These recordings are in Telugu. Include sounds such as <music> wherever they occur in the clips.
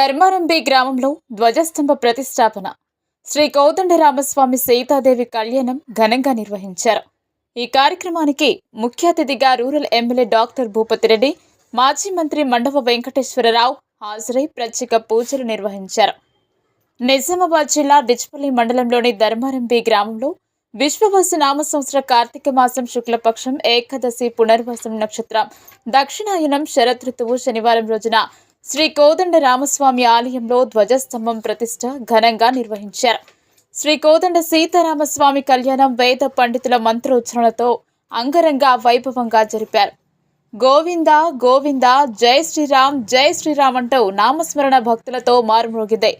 ధర్మారంభి గ్రామంలో ధ్వజస్తంభ ప్రతిష్టాపన. శ్రీ కోదండరామస్వామి సీతాదేవి కళ్యాణం ఘనంగా నిర్వహించారు. ఈ కార్యక్రమానికి ముఖ్య అతిథిగా rural MLA doctor Bhupathi Reddy మాజీ మంత్రి మండవ వెంకటేశ్వరరావు హాజరై ప్రత్యేక పూజలు నిర్వహించారు. నిజామాబాద్ జిల్లా డిచ్పల్లి మండలంలోని ధర్మారంభి గ్రామంలో విశ్వవసు నామ సంవత్సర కార్తీక మాసం శుక్లపక్షం ఏకాదశి పునర్వసం నక్షత్రం దక్షిణాయనం శరదృతువు శనివారం రోజున శ్రీ కోదండ రామస్వామి ఆలయంలో ధ్వజస్తంభం ప్రతిష్ట ఘనంగా నిర్వహించారు. శ్రీ కోదండ సీతారామస్వామి కళ్యాణం వేద పండితుల మంత్రోచ్చరణతో అంగరంగ వైభవంగా జరిపారు. గోవింద గోవింద జై శ్రీరామ్ జై శ్రీరామ్ అంటూ నామస్మరణ భక్తులతో మారుమ్రోగింది.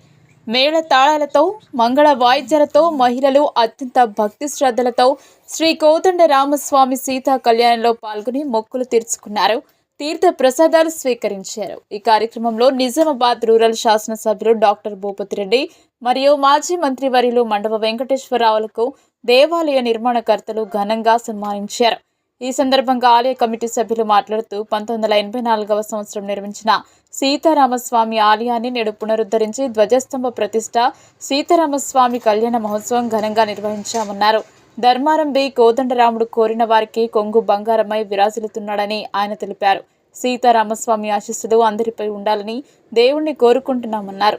మేళ తాళాలతో మంగళ వాయిద్యాలతో మహిళలు అత్యంత భక్తి శ్రద్ధలతో శ్రీ కోదండ రామస్వామి సీతా కళ్యాణంలో పాల్గొని మొక్కులు తీర్చుకున్నారు. తీర్థ ప్రసాదాలు స్వీకరించారు. ఈ కార్యక్రమంలో నిజామాబాద్ రూరల్ శాసనసభ్యులు డాక్టర్ భూపతి రెడ్డి మరియు మాజీ మంత్రి వర్యులు మండవ వెంకటేశ్వరరావులకు దేవాలయ నిర్మాణకర్తలు ఘనంగా సన్మానించారు. ఈ సందర్భంగా ఆలయ కమిటీ సభ్యులు మాట్లాడుతూ పంతొమ్మిది వందల ఎనభై నాలుగవ సంవత్సరం నిర్మించిన సీతారామస్వామి ఆలయాన్ని నేడు పునరుద్ధరించి ధ్వజస్తంభ ప్రతిష్ట సీతారామస్వామి కళ్యాణ మహోత్సవం ఘనంగా నిర్వహించామన్నారు. ధర్మారం బి కోదండరాముడు కోరిన వారికి కొంగు బంగారమై విరాజిల్లుతున్నాడని ఆయన తెలిపారు. సీతారామస్వామి ఆశీస్సులు అందరిపై ఉండాలని దేవుణ్ణి కోరుకుంటున్నామన్నారు.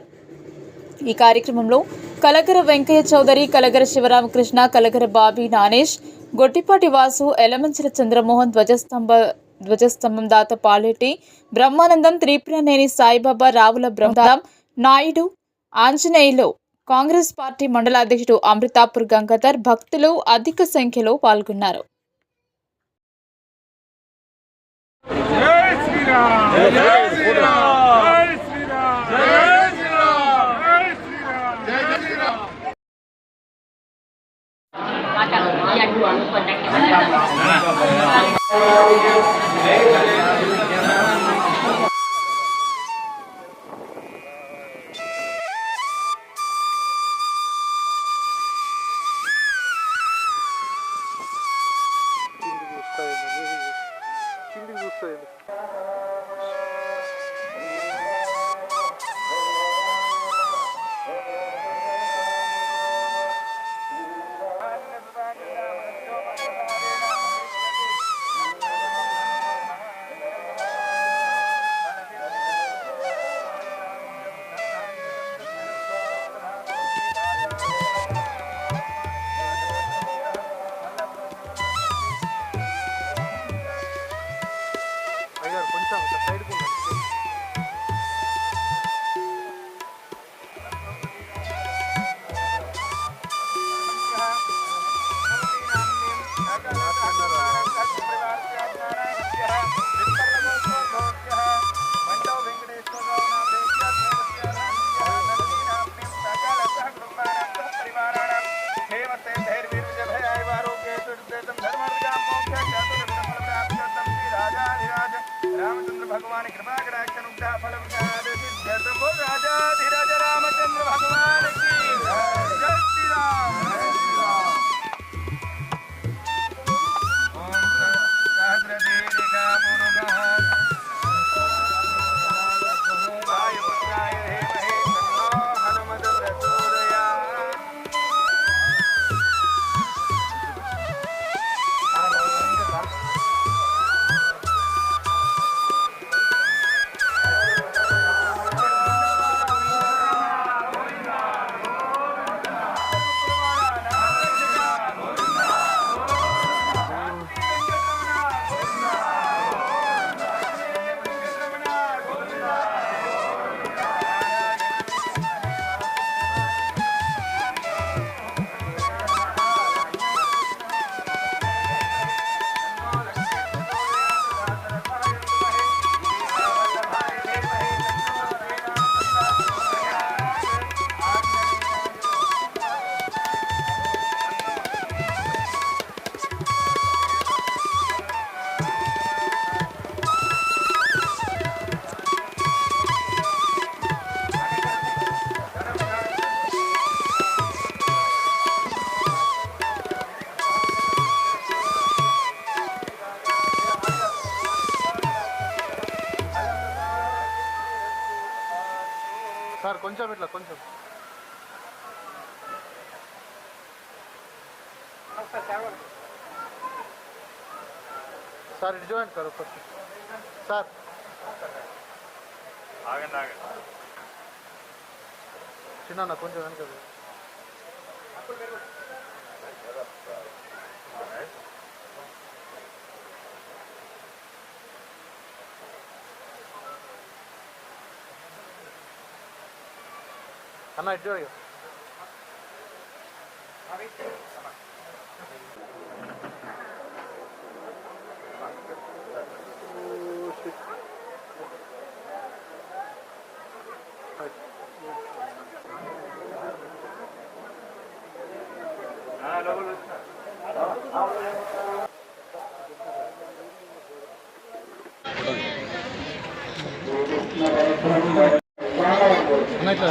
ఈ కార్యక్రమంలో కలగర వెంకయ్య చౌదరి కలగర శివరామకృష్ణ కలగర బాబీ నానేష్ గొట్టిపాటి వాసు ఎలమంచిల చంద్రమోహన్ ధ్వజస్తంభ ధ్వజస్తంభం దాత పాలేటి బ్రహ్మానందం త్రిపురనేని సాయిబాబా రావుల బ్రహ్మదాం నాయుడు ఆంజనేయులు కాంగ్రెస్ పార్టీ మండల అధ్యక్షుడు అమృతాపూర్ గంగాధర్ భక్తులు అధిక సంఖ్యలో పాల్గొన్నారు. సార్ ఇటు చూడండి సార్ ఒకసారి సార్. ఆగండి ఆగండి. చిన్న కొంచెం వెనక అన్న ఇటు చూడు అన్న ఇట్లా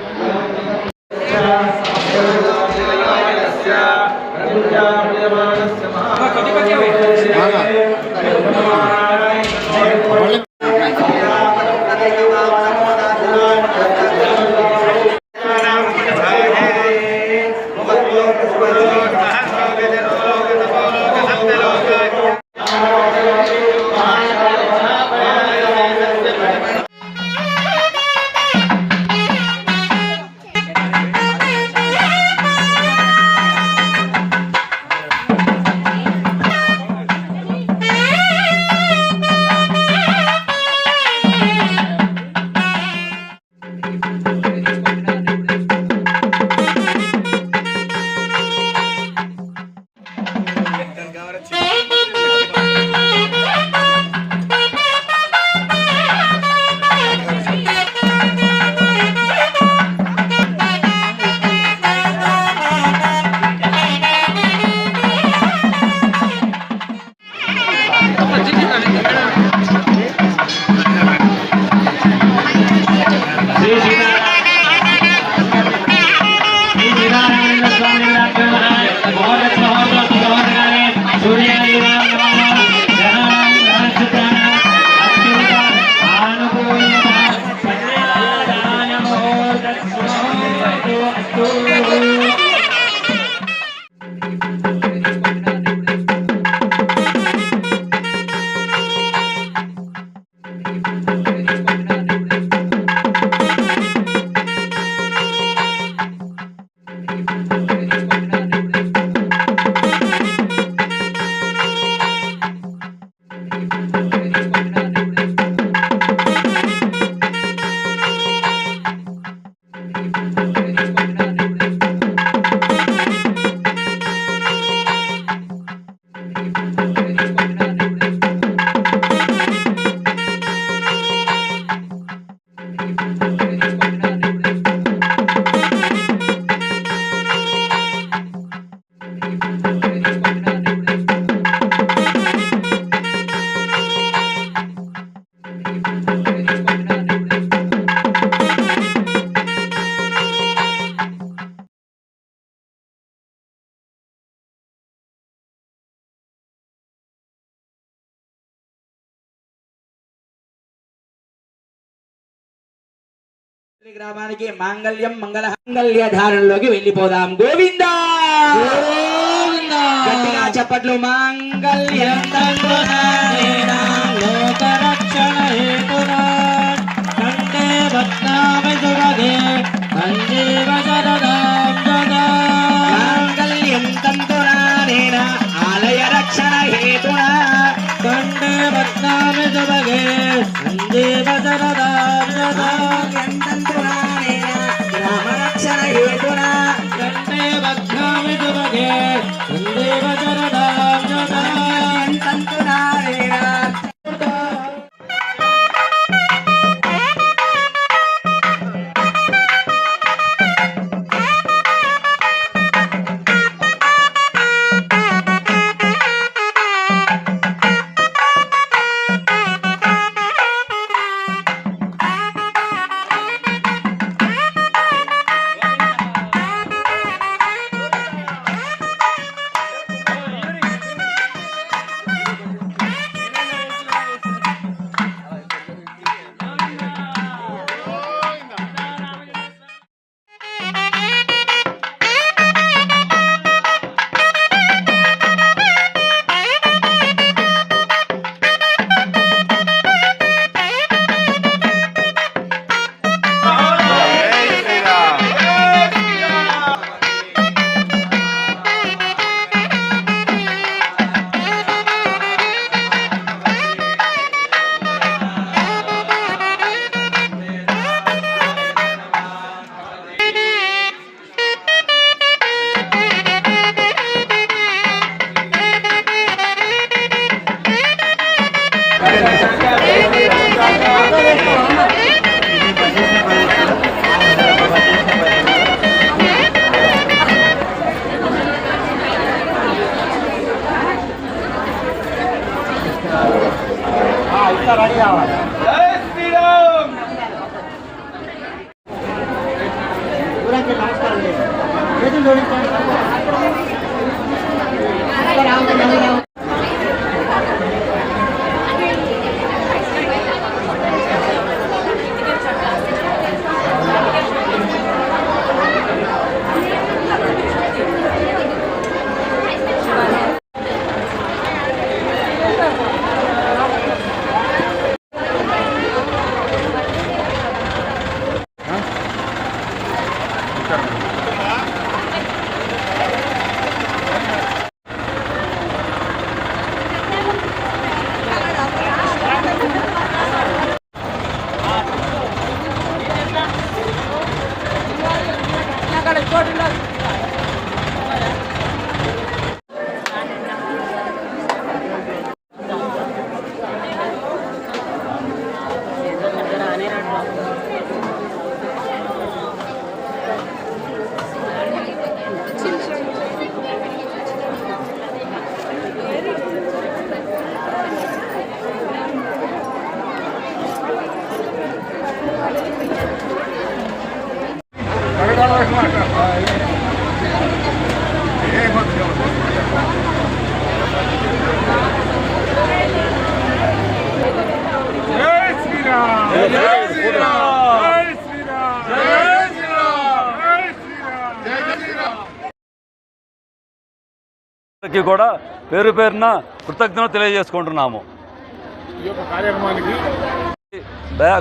గ్రామానికి మాంగళ్యం మంగళ మాంగళ్య ధారణలోకి వెళ్ళిపోదాం. గోవిందా! గట్టిగా చప్పట్లు మాంగళ్యం జై శ్రీరామ్ జై శ్రీరామ్ జై శ్రీరామ్ జై శ్రీరామ్ జై శ్రీరామ్ జై శ్రీరామ్ అందరికీ కూడా పేరు పేరున కృతజ్ఞతలు తెలియజేసుకుంటున్నాము.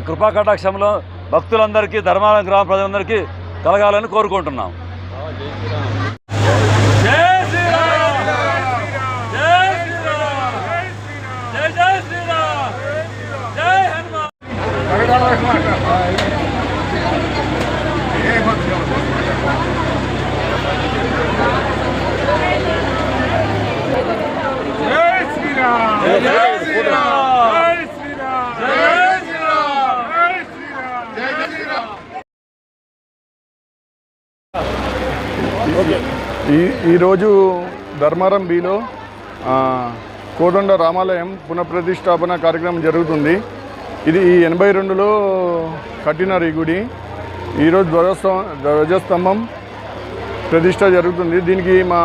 కృపా కటాక్షంలో భక్తులందరికీ ధర్మాలం గ్రామ ప్రజలందరికీ కలగాలని కోరుకుంటున్నాం Yeah శ్రీరామ్ జై శ్రీరామ్ జై జై శ్రీరామ్ జై హనుమాన్ జై శ్రీరామ్ జై శ్రీరామ్ జై శ్రీరామ్ జై శ్రీరామ్ జై శ్రీరామ్ జై శ్రీరామ్ ఈ ఈరోజు ధర్మారం బిలో కోదండ రామాలయం పునఃప్రతిష్టాపన కార్యక్రమం జరుగుతుంది. ఇది ఈ ఎనభై రెండులో కట్టినారు ఈ గుడి. ఈరోజు ధ్వజస్తంభం ధ్వజస్తంభం ప్రతిష్ట జరుగుతుంది. దీనికి మా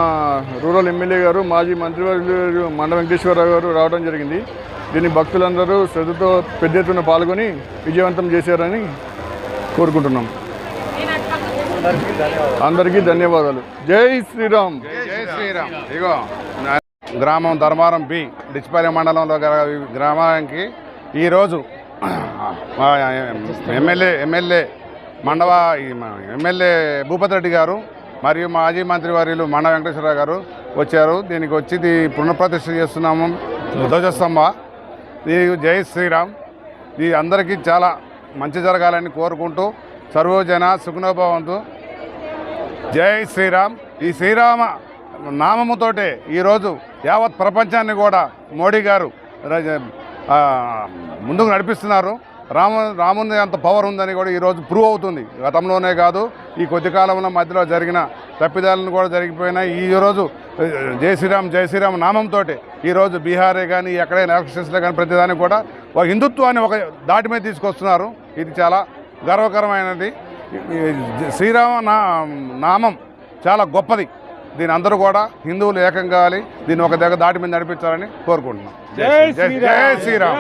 రూరల్ ఎమ్మెల్యే గారు మాజీ మంత్రివర్యులు మండ వెంకటేశ్వరరావు గారు రావడం జరిగింది. దీన్ని భక్తులందరూ శ్రద్ధతో పెద్ద ఎత్తున పాల్గొని విజయవంతం చేశారని కోరుకుంటున్నాం. అందరికీ ధన్యవాదాలు. జై శ్రీరామ్. జై శ్రీరామ్. ఇగో గ్రామం ధర్మారం బి డిచ్చిపల్లి మండలంలో గ్రామానికి ఈరోజు <clears throat> మా MLA MLA Mandava MLA Bhupathi Reddy గారు మరియు మాజీ మంత్రి వర్యులు మండ వెంకటేశ్వరరావు గారు వచ్చారు. దీనికి వచ్చి ఇది పునఃప్రతిష్ఠ చేస్తున్నాము. ధ్వజస్తంభ. దీనికి జై శ్రీరామ్. ఇది అందరికీ చాలా మంచి జరగాలని కోరుకుంటూ సర్వజన సుఖనోభవంతు. జై శ్రీరామ్. ఈ శ్రీరామ నామముతోటే ఈరోజు యావత్ ప్రపంచాన్ని కూడా మోడీ గారు ముందుకు నడిపిస్తున్నారు. రాము రాముని అంత పవర్ ఉందని కూడా ఈరోజు ప్రూవ్ అవుతుంది. గతంలోనే కాదు ఈ కొద్ది కాలంలో మధ్యలో జరిగిన తప్పిదాలను కూడా జరిగిపోయినాయి. ఈరోజు జై శ్రీరామ్ జై శ్రీరామ్ నామంతో ఈరోజు బీహారే కానీ ఎక్కడైనా ఎలక్షన్స్లో కానీ ప్రతిదానికి కూడా ఒక హిందుత్వాన్ని ఒక దాటి మీద తీసుకొస్తున్నారు. ఇది చాలా గర్వకరమైనది. శ్రీరామ నా నామం చాలా గొప్పది. దీని అందరూ కూడా హిందువులు ఏకం కావాలి దీన్ని ఒక దగ్గర దాటి మీద నడిపించాలని కోరుకుంటున్నాం. జై శ్రీరామ్.